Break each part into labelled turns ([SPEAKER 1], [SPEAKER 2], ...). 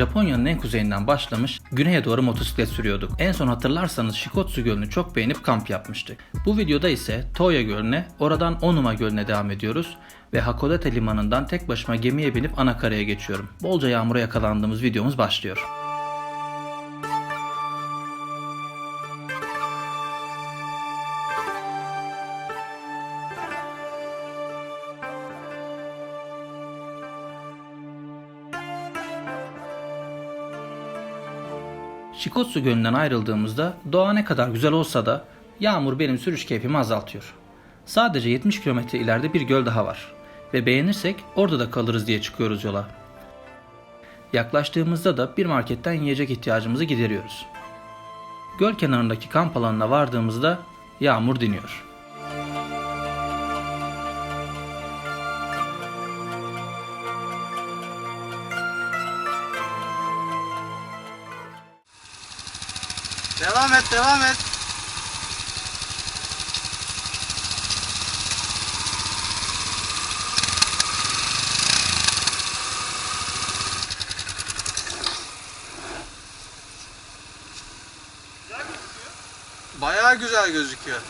[SPEAKER 1] Japonya'nın en kuzeyinden başlamış, güneye doğru motosiklet sürüyorduk. En son hatırlarsanız Shikotsu Gölü'nü çok beğenip kamp yapmıştık. Bu videoda ise Toya Gölü'ne, oradan Onuma Gölü'ne devam ediyoruz ve Hakodate Limanı'ndan tek başıma gemiye binip anakaraya geçiyorum. Bolca yağmura yakalandığımız videomuz başlıyor. Shikotsu Gölü'nden ayrıldığımızda doğa ne kadar güzel olsa da yağmur benim sürüş keyfimi azaltıyor. Sadece 70 kilometre ileride bir göl daha var ve beğenirsek orada da kalırız diye çıkıyoruz yola. Yaklaştığımızda da bir marketten yiyecek ihtiyacımızı gideriyoruz. Göl kenarındaki kamp alanına vardığımızda yağmur diniyor.
[SPEAKER 2] Devam et, devam et. Bayağı güzel gözüküyor.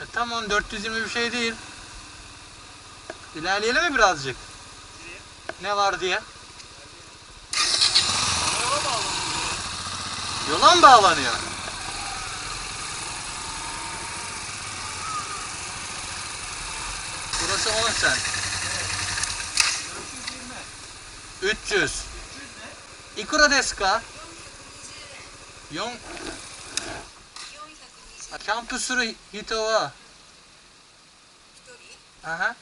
[SPEAKER 2] E tamam 420 bir şey değil. İlerleyelim mi birazcık? Ne var diye?
[SPEAKER 3] Yola bağlanıyor.
[SPEAKER 2] Yola mı bağlanıyor? Burası 10 sen. 300. いくらですか 4あキャンプする人はあは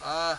[SPEAKER 2] あ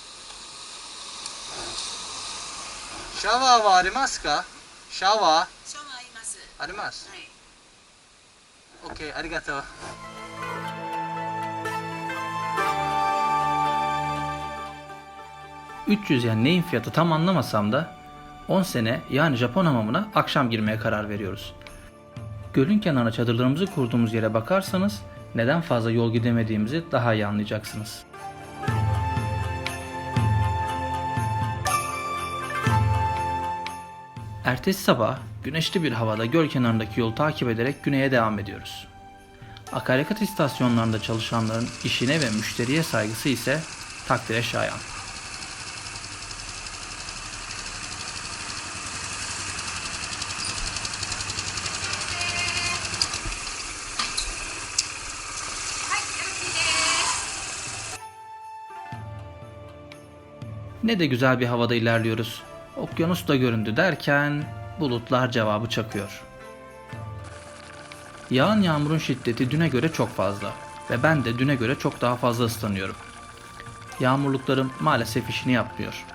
[SPEAKER 4] 840
[SPEAKER 2] diyor. Şava var ありますかシャワ
[SPEAKER 4] シャワーあります
[SPEAKER 2] ーあります
[SPEAKER 4] はい
[SPEAKER 2] OK ありがとう
[SPEAKER 1] 300 yen neyin fiyatı tam anlamasam da 10 sene yani Japon hamamına akşam girmeye karar veriyoruz. Gölün kenarına çadırlarımızı kurduğumuz yere bakarsanız neden fazla yol gidemediğimizi daha iyi anlayacaksınız. Ertesi sabah güneşli bir havada göl kenarındaki yolu takip ederek güneye devam ediyoruz. Akaryakıt istasyonlarında çalışanların işine ve müşteriye saygısı ise takdire şayan. Ne de güzel bir havada ilerliyoruz. Okyanus da göründü derken bulutlar cevabı çakıyor. Yağan yağmurun şiddeti düne göre çok fazla ve ben de düne göre çok daha fazla ıslanıyorum. Yağmurluklarım maalesef işini yapmıyor.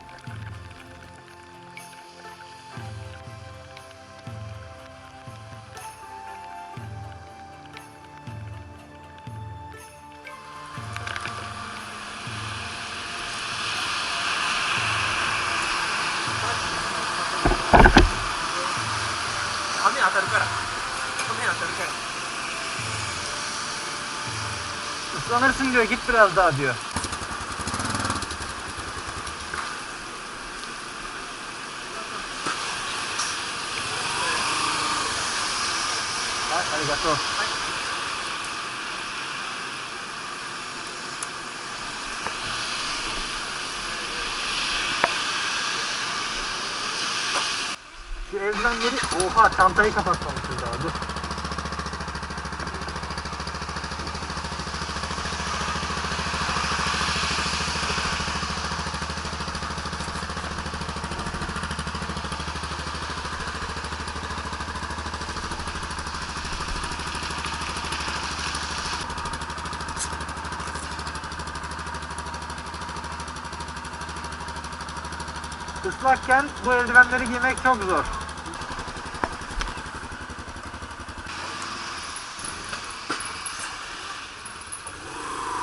[SPEAKER 2] Islanırsın diyor git biraz daha diyor. Ay, arigato. Şu evrenleri... Oha çantayı kapatmamışız daha. Islakken bu eldivenleri giymek çok zor.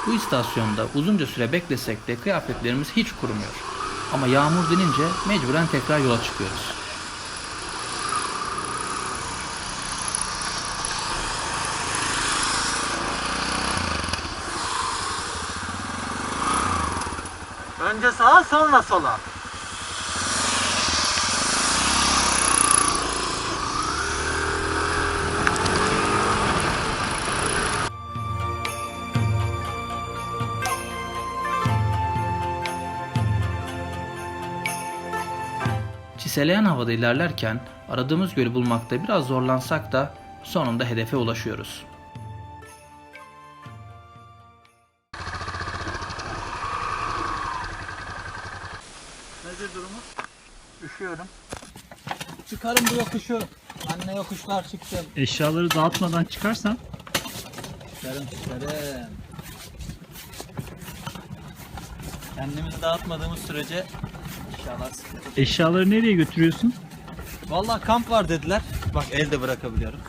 [SPEAKER 1] Bu istasyonda uzunca süre beklesek de kıyafetlerimiz hiç kurumuyor. Ama yağmur dinince mecburen tekrar yola çıkıyoruz.
[SPEAKER 2] Önce sağa sonra sola.
[SPEAKER 1] Çiseleyen havada ilerlerken aradığımız gölü bulmakta biraz zorlansak da sonunda hedefe ulaşıyoruz.
[SPEAKER 2] Nedir durumu? Üşüyorum. Çıkarım bu yokuşu. Anne yokuşlar çıktım.
[SPEAKER 3] Eşyaları dağıtmadan çıkarsan
[SPEAKER 2] Çıkarım çıkarım. Kendimizi dağıtmadığımız sürece sıkıntı.
[SPEAKER 3] eşyaları nereye götürüyorsun?
[SPEAKER 2] Vallahi kamp var dediler. Bak elde bırakabiliyorum.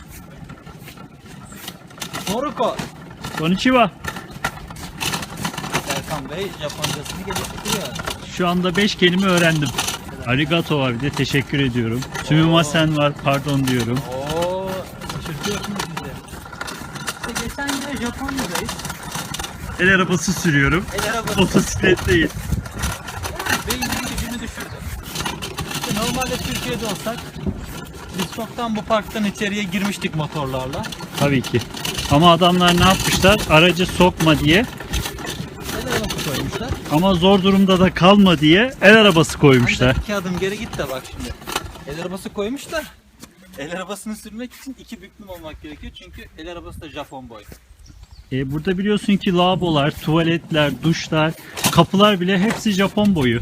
[SPEAKER 2] Moruko.
[SPEAKER 3] Konnichiwa.
[SPEAKER 2] Serkan Bey Japoncasını geliştiriyor.
[SPEAKER 3] Şu anda 5 kelime öğrendim. Arigato var bir de teşekkür ediyorum. Sumimasen var pardon diyorum.
[SPEAKER 2] Oo, şaşırtıyorsunuz bizi. İşte geçen yine Japonya'dayız.
[SPEAKER 3] El arabası sürüyorum.
[SPEAKER 2] El arabası
[SPEAKER 3] Motosiklet
[SPEAKER 2] Türkiye'de olsak biz çoktan bu parktan içeriye girmiştik motorlarla.
[SPEAKER 3] Tabii ki. Ama adamlar ne yapmışlar? Aracı sokma diye
[SPEAKER 2] El arabası koymuşlar.
[SPEAKER 3] ama zor durumda da kalma diye el arabası koymuşlar.
[SPEAKER 2] Ancak iki adım geri git de bak şimdi. El arabası koymuşlar. El arabasını sürmek için iki büklüm olmak gerekiyor çünkü el arabası da Japon boy.
[SPEAKER 3] E, burada biliyorsun ki lavabolar, tuvaletler, duşlar, kapılar bile hepsi Japon boyu.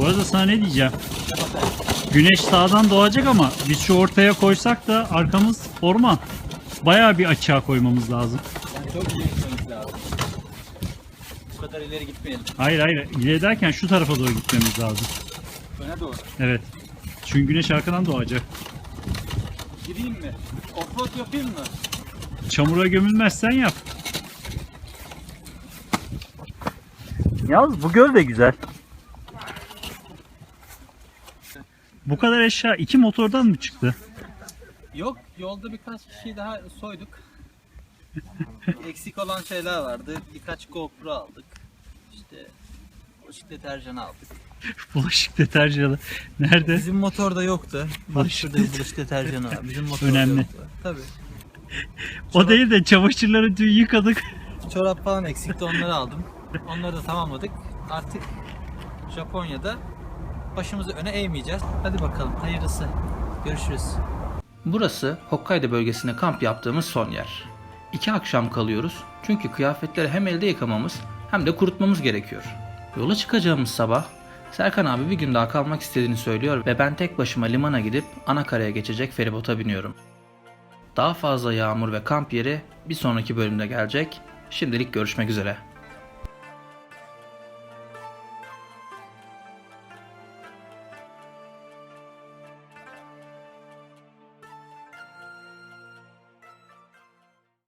[SPEAKER 3] Bu arada sana ne diyeceğim? Güneş sağdan doğacak ama biz şu ortaya koysak da arkamız orman. Bayağı bir açığa koymamız lazım.
[SPEAKER 2] Yani çok iyi gitmemiz lazım. Bu kadar ileri gitmeyelim.
[SPEAKER 3] Hayır hayır ileri derken şu tarafa doğru gitmemiz lazım.
[SPEAKER 2] Öne doğru.
[SPEAKER 3] Evet. Çünkü güneş arkadan doğacak.
[SPEAKER 2] Gireyim mi? Offroad yapayım mı?
[SPEAKER 3] Çamura gömülmezsen yap. Yalnız bu göl de güzel. Bu kadar eşya iki motordan mı çıktı?
[SPEAKER 2] Yok yolda birkaç kişiyi daha soyduk. Eksik olan şeyler vardı. Birkaç GoPro aldık. İşte bulaşık deterjanı aldık.
[SPEAKER 3] Bulaşık deterjanı. Nerede?
[SPEAKER 2] Bizim motorda yoktu. Bak
[SPEAKER 3] Bulaşık
[SPEAKER 2] şurada bir bulaşık deterjanı var. Bizim motorda
[SPEAKER 3] Önemli.
[SPEAKER 2] yoktu. Tabii.
[SPEAKER 3] O değil de çamaşırları dün yıkadık.
[SPEAKER 2] Çorap falan eksikti onları aldım. Onları da tamamladık. Artık Japonya'da başımızı öne eğmeyeceğiz. Hadi bakalım hayırlısı. Görüşürüz.
[SPEAKER 1] Burası Hokkaido bölgesinde kamp yaptığımız son yer. İki akşam kalıyoruz çünkü kıyafetleri hem elde yıkamamız hem de kurutmamız gerekiyor. Yola çıkacağımız sabah Serkan abi bir gün daha kalmak istediğini söylüyor ve ben tek başıma limana gidip Anakara'ya geçecek feribota biniyorum. Daha fazla yağmur ve kamp yeri bir sonraki bölümde gelecek. Şimdilik görüşmek üzere.